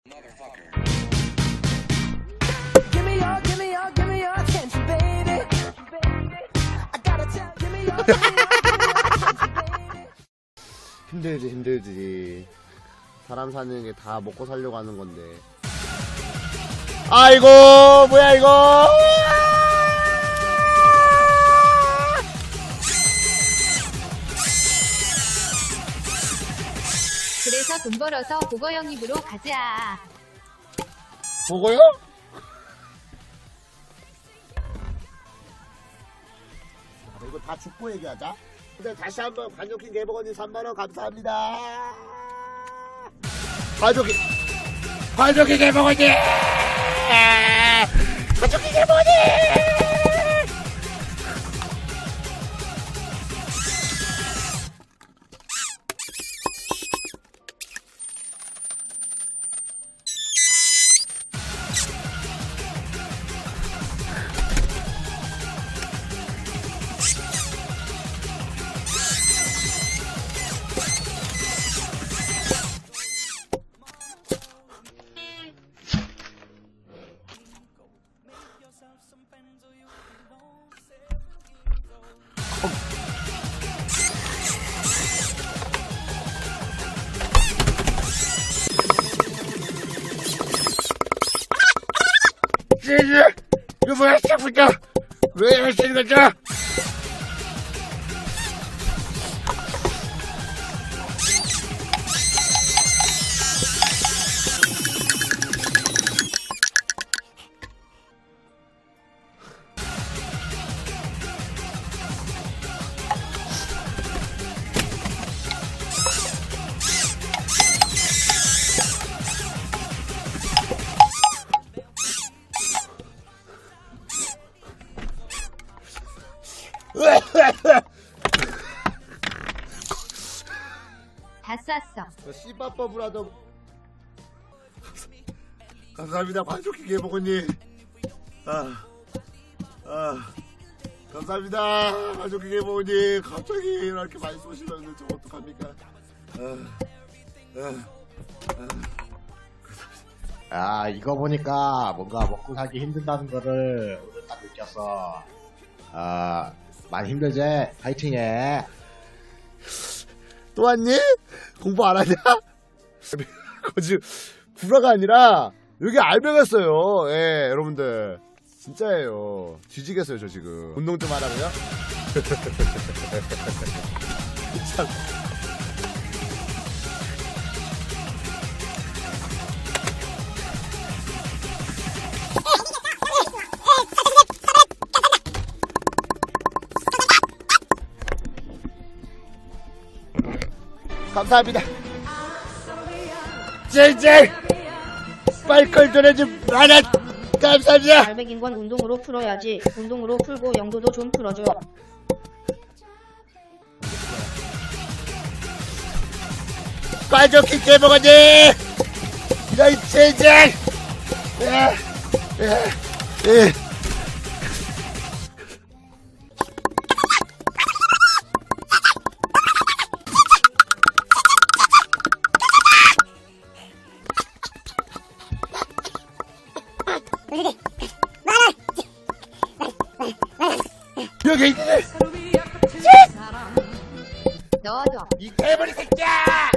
힘들지 힘들지. 사람 사는 게 다 먹고 살려고 하는 건데. 아이고 뭐야 이거 그래서 돈 벌어서 보거 영입으로 가자. 보고요? 아, 이거 다 죽고 얘기하자 근데 다시 한번 관종킹 개버거님 3만원 감사합니다 관종킹 관종킹 개버거님 관종킹 개버거님 찌질 이거 뭐야 시 다 쌌어. 씨밥법을 하던 감사합니다 관종킹 개버거님. 아, 아, 감사합니다 관종킹 개버거님. 갑자기 이렇게 많이 쏘시면 저 어떡합니까? 아 이거 보니까 뭔가 먹고 살기 힘든다는 거를 오늘 딱 느꼈어. 아 많이 힘들지? 파이팅해 또 왔니? 공부 안 하냐? 거지 구라가 아니라 여기 알명했어요. 예, 여러분들 진짜예요. 뒤지겠어요 저 지금. 운동 좀 하라고요? 참. 감사합니다. 젤젤 빨걸 전해준 만원 감사합니다. 알백인 건 운동으로 풀어야지. 운동으로 풀고 영도도 좀 풀어줘. 과족히 깨먹었니? 너희 젤젤 예, 예, 예. 여기. 이 개머리 새끼야